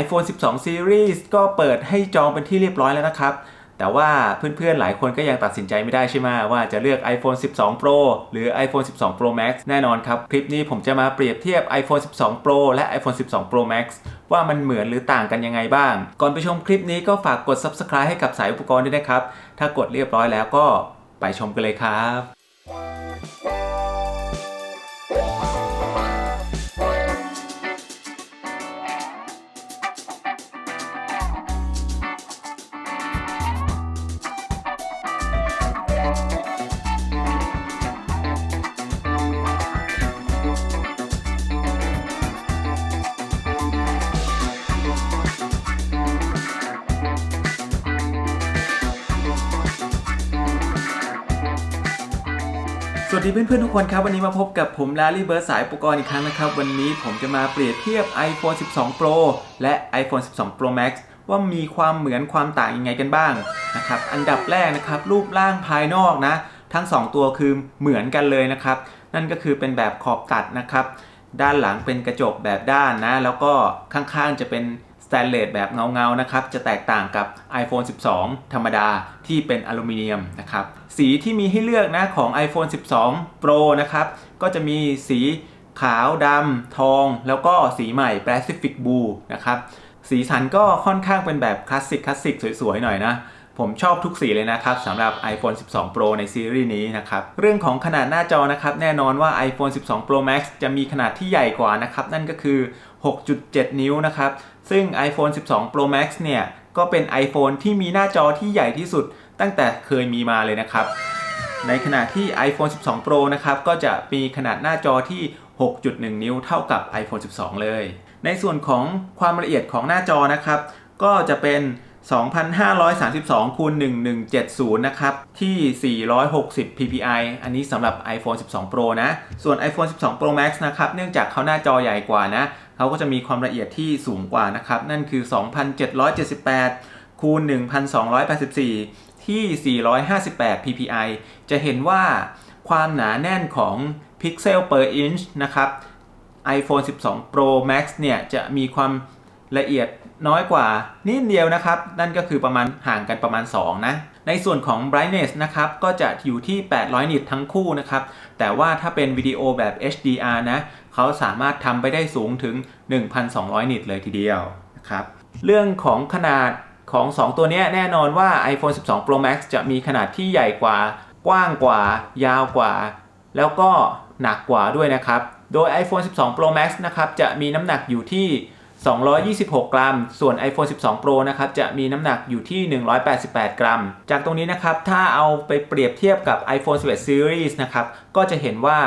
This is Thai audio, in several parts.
iPhone 12 Series ก็เปิดให้จองเป็นที่เรียบร้อยแล้วนะครับ แต่ว่าเพื่อนๆ หลายคนก็ยังตัดสินใจไม่ได้ใช่ไหมว่าจะเลือก iPhone 12 Pro หรือ iPhone 12 Pro Max แน่นอนครับ คลิปนี้ผมจะมาเปรียบเทียบ iPhone 12 Pro และ iPhone 12 Pro Max ว่ามันเหมือนหรือต่างกันยังไงบ้าง ก่อนไปชมคลิปนี้ก็ฝากกด Subscribe ให้กับสายอุปกรณ์ด้วยนะครับ ถ้ากดเรียบร้อยแล้วก็ไปชมกันเลยครับ วัสดีเพื่อนๆทุกคนครับ วันนี้มาพบกับผมลาลี่เบิร์ดสายอุปกรณ์อีกครั้งนะครับ วันนี้ผมจะมาเปรียบเทียบ iPhone 12 Pro และ iPhone 12 Pro Max ว่ามีความเหมือนความต่างยังไงกันบ้างนะครับอันดับแรกนะครับ รูปร่างภายนอกนะ ทั้ง 2 ตัวคือเหมือนกันเลยนะครับ นั่นก็คือเป็นแบบขอบตัดนะครับ ด้านหลังเป็นกระจกแบบด้านนะ แล้วก็ข้างๆจะเป็น สแตนเลสแบบเงาๆนะครับจะแตกต่างกับ iPhone 12 ธรรมดาที่เป็นอลูมิเนียมนะครับสีที่มีให้เลือกนะของ iPhone 12 Pro นะครับก็จะมีสีขาวดำทอง แล้วก็สีใหม่ Pacific Blue นะครับสีสันก็ค่อนข้างเป็นแบบคลาสสิกคลาสสิกสวยๆหน่อยนะผมชอบทุกสีเลยนะครับสำหรับ iPhone 12 Pro ในซีรีส์นี้นะครับเรื่องของขนาดหน้าจอนะครับแน่นอนว่า iPhone 12 Pro Max จะมีขนาดที่ใหญ่กว่านะครับนั่นก็คือ 6.7 นิ้วนะครับ ซึ่ง iPhone 12 Pro Max เนี่ย ก็เป็น iPhone ที่มีหน้าจอที่ใหญ่ที่สุดตั้งแต่เคยมีมาเลยนะครับ ในขณะที่ iPhone 12 Pro นะครับ ก็จะมีขนาดหน้าจอที่ 6.1 นิ้วเท่ากับ iPhone 12 เลย ในส่วนของความละเอียดของหน้าจอนะครับ ก็จะเป็น 2532คูณ1170 นะครับ ที่ 460 ppi อันนี้สำหรับ iPhone 12 Pro นะ ส่วน iPhone 12 Pro Max นะครับ เนื่องจากเขาหน้าจอใหญ่กว่านะ เขาก็จะมีความละเอียดที่สูงกว่านะครับ นั่นคือ 2778คูณ1284 ที่ 458 ppi จะเห็นว่าความหนาแน่นของ pixel per inch นะครับ iPhone 12 Pro Max เนี่ยจะมีความ ละเอียดน้อยกว่านิดเดียวนะครับ นั่นก็คือประมาณห่างกันประมาณ 2 นะ ในส่วนของ brightness นะครับ ก็จะอยู่ที่ 800 นิตทั้งคู่นะครับ แต่ว่าถ้าเป็นวิดีโอแบบ HDR นะ เขาสามารถทำไปได้สูงถึง 1,200 นิตเลยทีเดียวนะครับ เรื่องของขนาดของ 2 ตัวนี้แน่นอนว่า iPhone 12 Pro Max จะมีขนาดที่ใหญ่กว่า กว้างกว่า ยาวกว่า แล้วก็หนักกว่าด้วยนะครับ โดย iPhone 12 Pro Max นะครับ จะมีน้ำหนักอยู่ที่ 226 กรัม ส่วน iPhone 12 Pro นะครับ จะมีน้ำหนักอยู่ที่ 188 กรัม จากตรงนี้นะครับ ถ้าเอาไปเปรียบเทียบกับ iPhone 11 Series นะครับ ก็จะเห็นว่า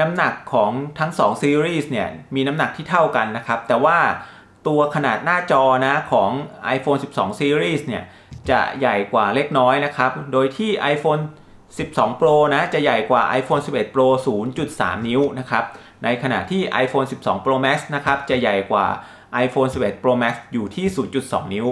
น้ำหนักของทั้ง 2 Series เนี่ย มีน้ำหนักที่เท่ากันนะครับ แต่ว่าตัวขนาดหน้าจอนะของ iPhone 12 Series เนี่ย จะใหญ่กว่าเล็กน้อยนะครับ โดยที่ iPhone 12 Pro นะ จะใหญ่กว่า iPhone 11 Pro 0.3 นิ้วนะครับ ในขณะที่ iPhone 12 Pro Max นะครับ จะใหญ่กว่า iPhone 11 Pro Max อยู่ที่ 0.2 นิ้ว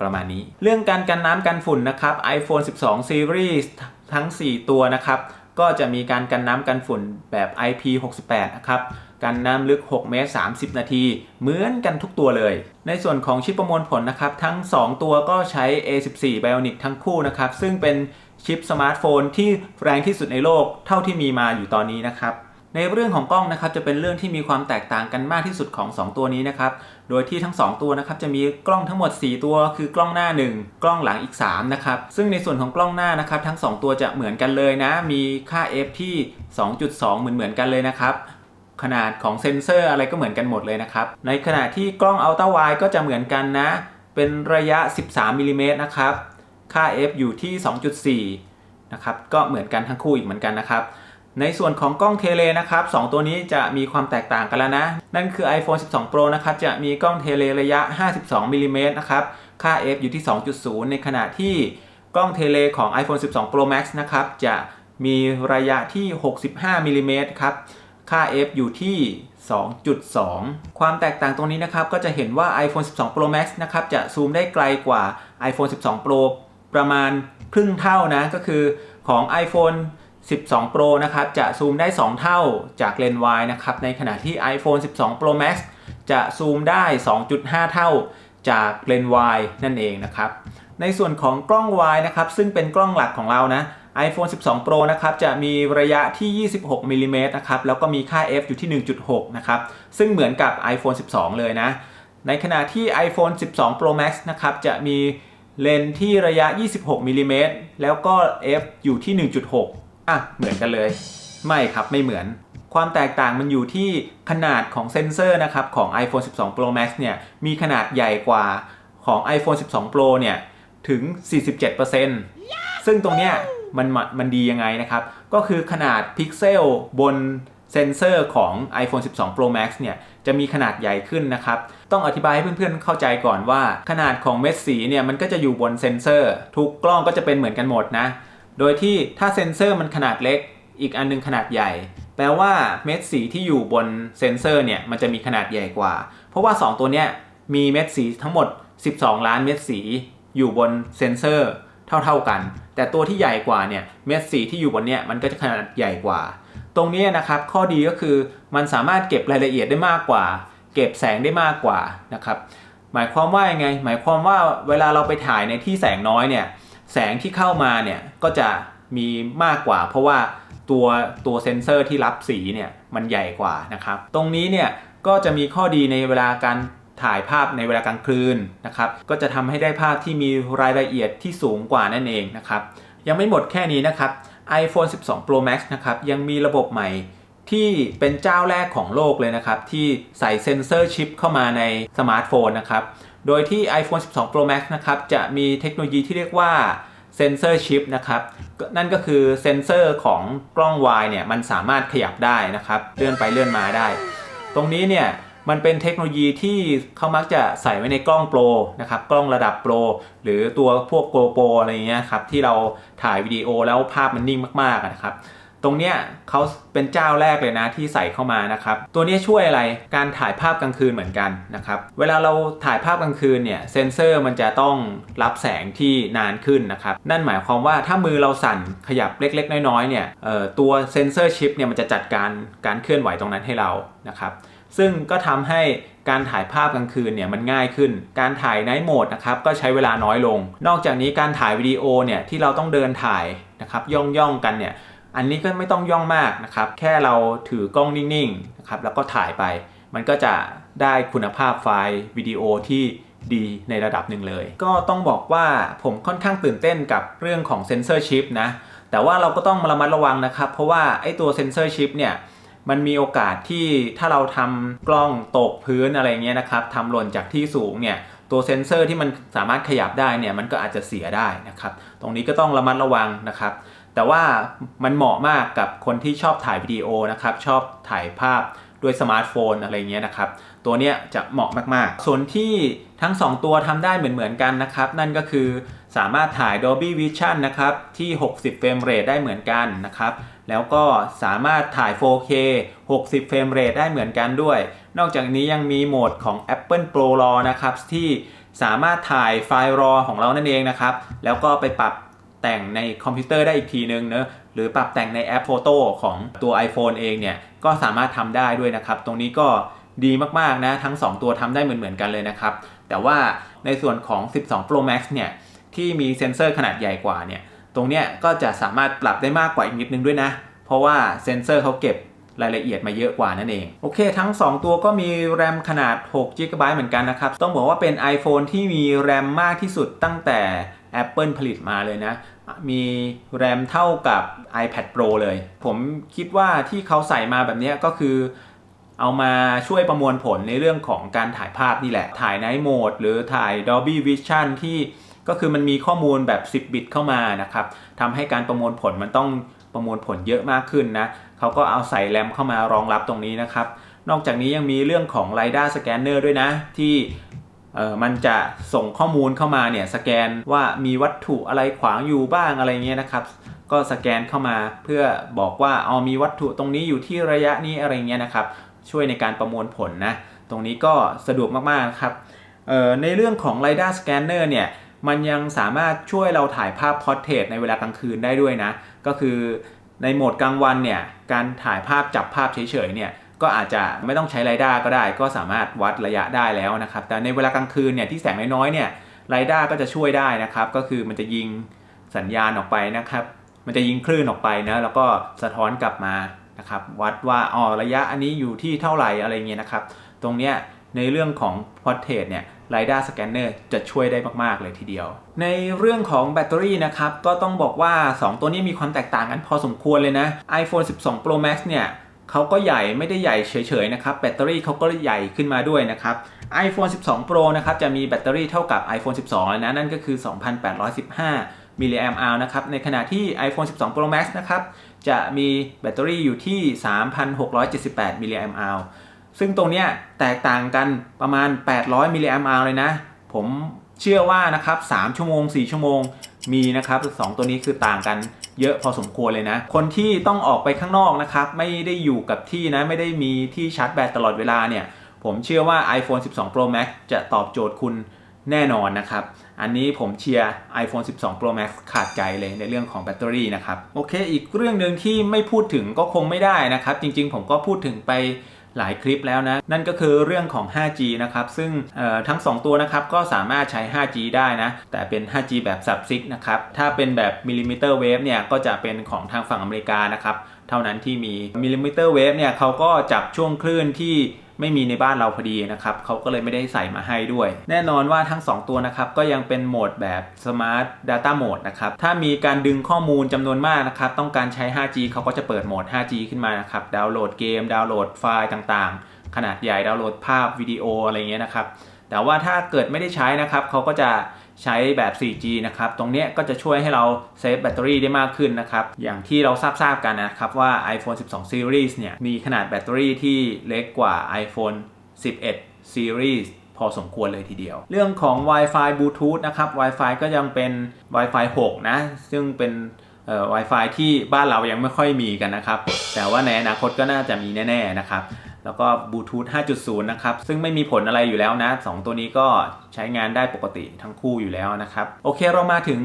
ประมาณนี้ เรื่องการกันน้ำกันฝุ่นนะครับ iPhone 12 Series ทั้ง 4 ตัวนะครับ ก็จะมีการกันน้ำกันฝุ่นแบบ IP68 นะครับกันน้ำลึก 6 เมตร 30 นาที เหมือนกันทุกตัวเลย ในส่วนของชิปประมวลผลนะครับ ทั้ง 2 ตัวก็ใช้ A14 Bionic ทั้งคู่นะครับ ซึ่งเป็นชิปสมาร์ทโฟนที่แรงที่สุดในโลกเท่าที่มีมาอยู่ตอนนี้นะครับ ในเรื่องของกล้องนะครับจะเป็นเรื่องที่มีความแตกต่างกันมากที่สุดของ 2 ตัวนี้นะครับ โดยที่ทั้ง 2 ตัวนะครับจะมีกล้องทั้งหมด 4 ตัวคือกล้องหน้า 1 กล้องหลังอีก3นะครับซึ่งในส่วนของกล้องหน้านะครับทั้ง 2 ตัวจะเหมือนกันเลยนะ มีค่า f ที่ 2.2 เหมือนเหมือนกันเลยนะครับขนาดของเซ็นเซอร์อะไรก็เหมือนกันหมดเลยนะครับ ในขณะที่กล้องอัลตร้าไวด์ก็จะเหมือนกันนะ เป็นระยะ 13มิลลิเมตรนะครับ ค่า f อยู่ที่ 2.4 นะครับ ก็เหมือนกันทั้งคู่อีกเหมือนกันนะครับ ในส่วนของกล้องเทเลนะครับ2ตัวนี้จะมีความแตกต่างกันแล้วนะ นั่นคือ iPhone 12 Pro นะครับจะมีกล้องเทเลระยะ 52มิลลิเมตรนะครับ ค่า f อยู่ที่ 2.0 ในขณะที่กล้องเทเลของ iPhone 12 Pro Max นะครับจะมีระยะที่ 65มิลลิเมตรครับค่า f อยู่ที่ 2.2 ความแตกต่างตรงนี้นะครับก็จะเห็นว่า iPhone 12 Pro Max นะครับจะซูมได้ไกลกว่า iPhone 12 Pro ประมาณครึ่งเท่านะก็คือของ iPhone 12 Pro นะครับจะซูมได้ 2 เท่าจากเลนส์วายนะครับในขณะที่ iPhone 12 Pro Max จะซูมได้ 2.5 เท่าจากเลนส์วายนั่นเองนะครับในส่วนของกล้องวายนะครับซึ่งเป็นกล้องหลักของเรานะ iPhone 12 Pro นะครับจะมีระยะที่ 26มิลลิเมตรนะครับแล้วก็มีค่า f อยู่ที่ 1.6 นะครับซึ่งเหมือนกับ iPhone 12 เลยนะ ในขณะที่ iPhone 12 Pro Max นะครับจะมีเลนที่ระยะ 26มิลลิเมตรแล้วก็ f อยู่ที่ 1.6 อะเหมือนกันเลย ไม่ครับไม่เหมือน ความแตกต่างมันอยู่ที่ขนาดของเซนเซอร์นะครับของ iPhone 12 Pro Max เนี่ยมีขนาดใหญ่กว่าของ iPhone 12 Pro เนี่ยถึง 47%ซึ่งตรงเนี้ยมันมันดียังไงนะครับ ก็คือขนาดพิกเซลบนเซนเซอร์ของ iPhone 12 Pro Max เนี่ยจะมีขนาดใหญ่ขึ้นนะครับ ต้องอธิบายให้เพื่อนๆเข้าใจก่อนว่า ขนาดของเม็ดสีเนี่ยมันก็จะอยู่บนเซนเซอร์ ทุกกล้องก็จะเป็นเหมือนกันหมดนะ โดยที่ถ้าเซนเซอร์มันขนาดเล็ก อีกอันนึงขนาดใหญ่ แปลว่าเม็ดสีที่อยู่บนเซนเซอร์เนี่ยมันจะมีขนาดใหญ่กว่า เพราะว่า 2 ตัวเนี้ยมีเม็ดสีทั้งหมด 12 ล้านเม็ดสีอยู่บนเซนเซอร์เท่าๆกัน แต่ตัวที่ใหญ่กว่าเนี่ยเม็ดสีที่อยู่บนเนี้ยมันก็จะขนาดใหญ่กว่า ตรงนี้นะครับข้อดีก็คือมันสามารถเก็บรายละเอียดได้มากกว่า เก็บแสงได้มากกว่านะครับหมายความว่ายังไง หมายความว่าเวลาเราไปถ่ายในที่แสงน้อยเนี่ย แสงที่เข้ามาเนี่ยก็จะมีมากกว่า เพราะว่าตัวตัวเซนเซอร์ที่รับสีเนี่ยมันใหญ่กว่านะครับ ตรงนี้เนี่ยก็จะมีข้อดีในเวลาการถ่ายภาพในเวลากลางคืนนะครับ ก็จะทำให้ได้ภาพที่มีรายละเอียดที่สูงกว่านั่นเองนะครับ ยังไม่หมดแค่นี้นะครับ iPhone 12 Pro Max นะครับยังมีระบบใหม่ที่เป็นเจ้าแรกของโลกเลยนะครับ ที่ใส่เซนเซอร์ชิปเข้ามาในสมาร์ทโฟนนะครับ โดยที่ iPhone 12 Pro Max นะครับ จะมีเทคโนโลยีที่เรียกว่าเซนเซอร์ชิปนะครับ นั่นก็คือเซนเซอร์ของกล้องวายเนี่ยมันสามารถขยับได้นะครับ เลื่อนไปเลื่อนมาได้ ตรงนี้เนี่ยมันเป็นเทคโนโลยีที่เขามักจะใส่ไว้ในกล้องโปรนะครับ กล้องระดับโปรหรือตัวพวกโกโปรอะไรเงี้ยครับที่เราถ่ายวิดีโอแล้วภาพมันนิ่งมากๆนะครับ ตรงเนี้ยเขาเป็นเจ้าแรกเลยนะที่ใส่เข้ามานะครับ ตัวนี้ช่วยอะไรการถ่ายภาพกลางคืนเหมือนกันนะครับ เวลาเราถ่ายภาพกลางคืนเนี่ยเซนเซอร์มันจะต้องรับแสงที่นานขึ้นนะครับ นั่นหมายความว่าถ้ามือเราสั่นขยับเล็กๆ น้อยๆเนี่ยตัวเซนเซอร์ชิปเนี่ยมันจะจัดการการเคลื่อนไหวตรงนั้นให้เรานะครับซึ่งก็ทำให้การถ่ายภาพกลางคืนเนี่ยมันง่ายขึ้น การถ่ายไนท์โหมดนะครับก็ใช้เวลาน้อยลง นอกจากนี้การถ่ายวิดีโอเนี่ยที่เราต้องเดินถ่ายนะครับย่องย่องๆกันเนี่ย อันนี้ก็ไม่ต้องย่องมากนะครับ แค่เราถือกล้องนิ่งๆนะครับแล้วก็ถ่ายไป มันก็จะได้คุณภาพไฟล์วิดีโอที่ดีในระดับหนึ่งเลย ก็ต้องบอกว่าผมค่อนข้างตื่นเต้นกับเรื่องของเซนเซอร์ชิปนะ แต่ว่าเราก็ต้องระมัดระวังนะครับ เพราะว่าไอ้ตัวเซนเซอร์ชิปเนี่ยมันมีโอกาสที่ถ้าเราทำกล้องตกพื้นอะไรเงี้ยนะครับทำหล่นจากที่สูงเนี่ยตัวเซนเซอร์ที่มันสามารถขยับได้เนี่ยมันก็อาจจะเสียได้นะครับ ตรงนี้ก็ต้องระมัดระวังนะครับ แต่ว่ามันเหมาะมากกับคนที่ชอบถ่ายวิดีโอนะครับ ชอบถ่ายภาพด้วยสมาร์ทโฟนอะไรเงี้ยนะครับ ตัวเนี้ยจะเหมาะมาก ๆ ส่วนที่ทั้ง 2 ตัวทำได้เหมือน ๆ กันนะครับ นั่นก็คือสามารถถ่าย Dolby Vision นะครับ ที่ 60 เฟรมเรทได้เหมือนกันนะครับ แล้วก็สามารถถ่าย 4K 60 เฟรมเรทได้เหมือนกันด้วย นอกจากนี้ยังมีโหมดของ Apple Pro RAW นะครับ ที่สามารถถ่ายไฟล์ RAW ของเรานั่นเองนะครับ แล้วก็ไปปรับ แต่งในคอมพิวเตอร์ได้อีกทีนึงเนะหรือปรับแต่งในแอปโฟโต้ของตัว iPhone เองเนี่ยก็สามารถทำได้ด้วยนะครับ ตรงนี้ก็ดีมากๆนะ ทั้ง 2 ตัวทำได้เหมือนๆกันเลยนะครับ แต่ว่าในส่วนของ 12 Pro Max เนี่ยที่มีเซ็นเซอร์ขนาดใหญ่กว่าเนี่ยตรงเนี้ยก็จะสามารถปรับได้มากกว่าอีกนิดนึงด้วยนะ เพราะว่าเซ็นเซอร์เขาเก็บรายละเอียดมาเยอะกว่านั่นเอง โอเค ทั้ง 2 ตัวก็มีแรมขนาด6 g b เหมือนกันนะครับ ต้องบอกว่าเป็น iPhone ที่มีแรมมากที่สุดตั้งแต่ Apple ผลิตมาเลยนะ มีแรมเท่ากับ iPad Pro เลย ผมคิดว่าที่เขาใส่มาแบบนี้ก็คือ เอามาช่วยประมวลผลในเรื่องของการถ่ายภาพนี่แหละ ถ่ายไนท์โหมดหรือถ่าย Dolby Vision ที่ก็คือมันมีข้อมูลแบบ 10 บิตเข้ามานะครับทำให้การประมวลผลมันต้องประมวลผลเยอะมากขึ้นนะเขาก็เอาใส่แรมเข้ามารองรับตรงนี้นะครับ นอกจากนี้ยังมีเรื่องของ LiDAR Scanner ด้วยนะ ที่ เออมันจะส่งข้อมูลเข้ามาเนี่ยสแกนว่ามีวัตถุอะไรขวางอยู่บ้างอะไรเงี้ยนะครับ ก็สแกนเข้ามาเพื่อบอกว่าเอามีวัตถุตรงนี้อยู่ที่ระยะนี้อะไรเงี้ยนะครับ ช่วยในการประมวลผลนะ ตรงนี้ก็สะดวกมากๆครับในเรื่องของ LiDAR Scanner เนี่ยมันยังสามารถช่วยเราถ่ายภาพพอร์เทรตในเวลากลางคืนได้ด้วยนะ ก็คือในโหมดกลางวันเนี่ยการถ่ายภาพจับภาพเฉยๆเนี่ย ก็อาจจะไม่ต้องใช้ไรด้าก็ได้ ก็สามารถวัดระยะได้แล้วนะครับ แต่ในเวลากลางคืนเนี่ยที่แสงน้อยๆเนี่ยไรด้าก็จะช่วยได้นะครับ ก็คือมันจะยิงสัญญาณออกไปนะครับ มันจะยิงคลื่นออกไปนะแล้วก็สะท้อนกลับมานะครับ วัดว่าอ๋อระยะอันนี้อยู่ที่เท่าไหร่อะไรเงี้ยนะครับ ตรงเนี้ยในเรื่องของพอร์เทรตเนี่ยไรด้าสแกนเนอร์จะช่วยได้มากๆเลยทีเดียว ในเรื่องของแบตเตอรี่นะครับ ก็ต้องบอกว่า 2 ตัวนี้มีความแตกต่างกันพอสมควรเลยนะ iPhone 12 Pro Max เนี่ย เขาก็ใหญ่ไม่ได้ใหญ่เฉยๆนะครับแบตเตอรี่เขาก็ใหญ่ขึ้นมาด้วยนะครับ iPhone 12 Pro นะครับจะมีแบตเตอรี่เท่ากับ iPhone 12แล้วนะนั่นก็คือ 2,815 มิลลิแอมป์อนะครับในขณะที่ iPhone 12 Pro Max นะครับจะมีแบตเตอรี่อยู่ที่ 3,678 มิลลิแอมป์อซึ่งตรงเนี้ยแตกต่างกันประมาณ 800 มิลลิแอมป์อเลยนะ ผมเชื่อว่านะครับ 3 ชั่วโมง 4 ชั่วโมง มีนะครับ2ตัวนี้คือต่างกันเยอะพอสมควรเลยนะ คนที่ต้องออกไปข้างนอกนะครับ ไม่ได้อยู่กับที่นะ ไม่ได้มีที่ชาร์จแบตตลอดเวลาเนี่ย ผมเชื่อว่า iPhone 12 Pro Max จะตอบโจทย์คุณแน่นอนนะครับ อันนี้ผมเชียร์ iPhone 12 Pro Max ขาดใจเลยในเรื่องของแบตเตอรี่นะครับ โอเค อีกเรื่องหนึ่งที่ไม่พูดถึงก็คงไม่ได้นะครับ จริงๆ ผมก็พูดถึงไป หลายคลิปแล้วนะ นั่นก็คือเรื่องของ 5G นะครับ ซึ่งทั้ง 2 ตัวนะครับก็สามารถใช้ 5G ได้นะ แต่เป็น 5G แบบซับซิกนะครับ ถ้าเป็นแบบมิลลิมิเตอร์เวฟเนี่ยก็จะเป็นของทางฝั่งอเมริกานะครับ เท่านั้นที่มีมิลลิมิเตอร์เวฟเนี่ยเขาก็จับช่วงคลื่นที่ ไม่มีในบ้านเราพอดีนะครับเขาก็เลยไม่ได้ใส่มาให้ด้วย แน่นอนว่าทั้ง 2 ตัวนะครับก็ยังเป็นโหมดแบบ Smart Data Mode นะครับถ้ามีการดึงข้อมูลจำนวนมากนะครับต้องการใช้ 5G เขาก็จะเปิดโหมด 5G ขึ้นมานะครับดาวน์โหลดเกม ดาวน์โหลดไฟล์ต่างๆ ขนาดใหญ่ดาวน์โหลดภาพวิดีโออะไรเงี้ยนะครับแต่ว่าถ้าเกิดไม่ได้ใช้นะครับเขาก็จะ ใช้แบบ 4G นะครับ ตรงนี้ก็จะช่วยให้เราเซฟแบตเตอรี่ได้มากขึ้นนะครับ อย่างที่เราทราบๆกันนะครับว่า iPhone 12 Series เนี่ย มีขนาดแบตเตอรี่ที่เล็กกว่า iPhone 11 Series พอสมควรเลยทีเดียว เรื่องของ Wi-Fi Bluetooth นะครับ Wi-Fi ก็ยังเป็น Wi-Fi 6 นะ ซึ่งเป็น Wi-Fi ที่บ้านเรายังไม่ค่อยมีกันนะครับ แต่ว่าในอนาคตก็น่าจะมีแน่ ๆ นะครับ แล้วก็บลูทูธ 5.0 นะครับ ซึ่งไม่มีผลอะไรอยู่แล้วนะ 2 ตัวนี้ก็ใช้งานได้ปกติทั้งคู่อยู่แล้วนะครับ โอเคเรามาถึง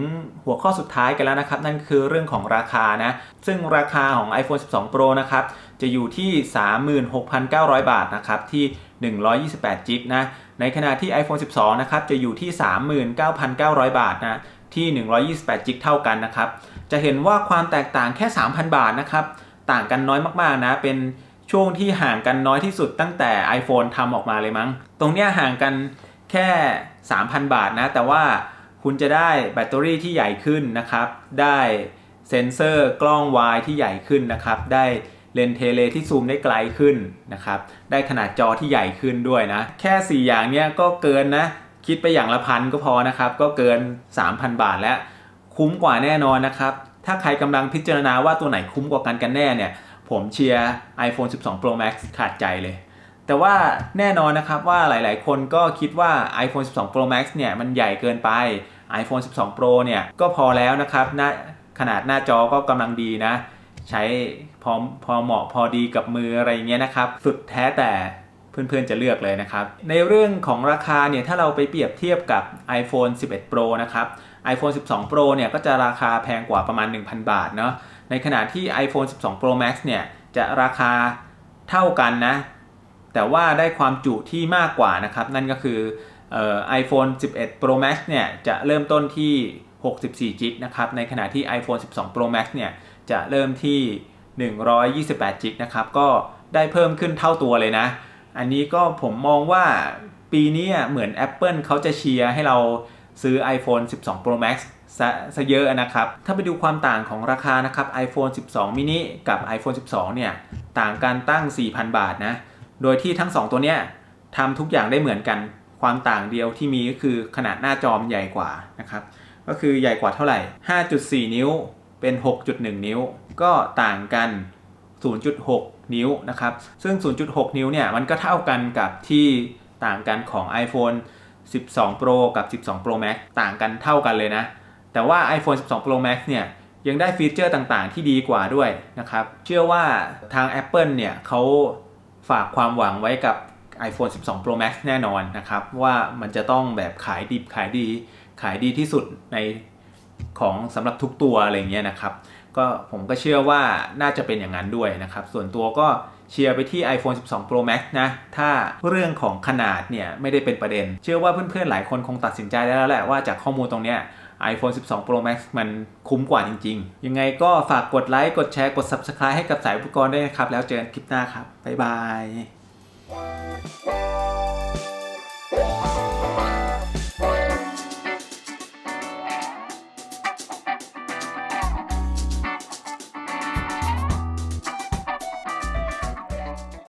หัวข้อสุดท้ายกันแล้วนะครับ นั่นคือเรื่องของราคานะ ซึ่งราคาของ iPhone 12 Pro นะครับ จะอยู่ที่ 36,900 บาทนะครับ ที่ 128จิกนะ ในขณะที่ iPhone 12 นะครับ จะอยู่ที่ 39,900 บาทนะ ที่ 128จิกเท่ากันนะครับ จะเห็นว่าความแตกต่างแค่ 3,000 บาทนะครับ ต่างกันน้อยมากๆนะ เป็น ช่วงที่ห่างกันน้อยที่สุดตั้งแต่ iPhone ทำออกมาเลยมั้ง ตรงเนี้ยห่างกันแค่ 3,000 บาทนะ แต่ว่าคุณจะได้แบตเตอรี่ที่ใหญ่ขึ้นนะครับ ได้เซ็นเซอร์กล้องวายที่ใหญ่ขึ้นนะครับ ได้เลนเทเลที่ซูมได้ไกลขึ้นนะครับ ได้ขนาดจอที่ใหญ่ขึ้นด้วยนะ แค่ 4 อย่างเนี้ยก็เกินนะ คิดไปอย่างละพันก็พอนะครับ ก็เกิน 3,000 บาทแล้ว คุ้มกว่าแน่นอนนะครับ ถ้าใครกำลังพิจารณาว่าตัวไหนคุ้มกว่ากันกันแน่เนี่ย ผมเชียร์ iPhone 12 Pro Max ขาดใจเลย แต่ว่าแน่นอนนะครับว่าหลาย ๆ คนก็คิดว่า iPhone 12 Pro Max เนี่ยมันใหญ่เกินไป iPhone 12 Pro เนี่ยก็พอแล้วนะครับน้าขนาดหน้าจอก็กำลังดีนะ ใช้พอพอเหมาะพอดีกับมืออะไรเงี้ยนะครับ สุดแท้แต่เพื่อนๆจะเลือกเลยนะครับ ในเรื่องของราคาเนี่ยถ้าเราไปเปรียบเทียบกับ iPhone 11 Pro นะครับ iPhone 12 Pro เนี่ยก็จะราคาแพงกว่าประมาณ 1,000 บาทเนาะ ในขณะที่ iPhone 12 Pro Max เนี่ยจะราคาเท่ากันนะ แต่ว่าได้ความจุที่มากกว่านะครับ นั่นก็คือออ iPhone 11 Pro Max เนี่ยจะเริ่มต้นที่64จิกนะครับ ในขณะที่ iPhone 12 Pro Max เนี่ยจะเริ่มที่ 128จิกนะครับ ก็ได้เพิ่มขึ้นเท่าตัวเลยนะ อันนี้ก็ผมมองว่าปีนี้เหมือน Apple เขาจะเชียร์ให้เราซื้อ iPhone 12 Pro Max ซะซะเยอะนะครับ ถ้าไปดูความต่างของราคานะครับ iPhone 12 mini กับ iPhone 12 เนี่ย ต่างกันตั้ง 4,000 บาทนะ โดยที่ทั้ง 2 ตัวเนี้ยทำทุกอย่างได้เหมือนกัน ความต่างเดียวที่มีก็คือขนาดหน้าจอมใหญ่กว่านะครับ ก็คือใหญ่กว่าเท่าไหร่ 5.4 นิ้วเป็น 6.1 นิ้ว ก็ต่างกัน 0.6 นิ้วนะครับ ซึ่ง 0.6 นิ้วเนี่ย มันก็เท่ากันกับที่ต่างกันของ iPhone 12 Pro กับ 12 Pro Max ต่างกันเท่ากันเลยนะ แต่ว่า iPhone 12 Pro Max เนี่ยยังได้ฟีเจอร์ต่างๆ ที่ดีกว่าด้วยนะครับ เชื่อว่าทาง Apple เนี่ยเขาฝากความหวังไว้กับ iPhone 12 Pro Max แน่นอนนะครับ ว่ามันจะต้องแบบขายดิบขายดี ขายดีที่สุดในของสำหรับทุกตัวอะไรเงี้ยนะครับ ก็ผมก็เชื่อว่าน่าจะเป็นอย่างนั้นด้วยนะครับ ส่วนตัวก็เชียร์ไปที่ iPhone 12 Pro Max นะ ถ้าเรื่องของขนาดเนี่ยไม่ได้เป็นประเด็น เชื่อว่าเพื่อนๆหลายคนคงตัดสินใจได้แล้วแหละว่าจากข้อมูลตรงเนี้ย iPhone 12 Pro Max มันคุ้มกว่าจริง ๆ ยังไงก็ฝากกดไลค์ กดแชร์ กด Subscribe ให้กับสายอุปกรณ์ด้วยนะครับ แล้วเจอกันคลิปหน้าครับ บ๊ายบาย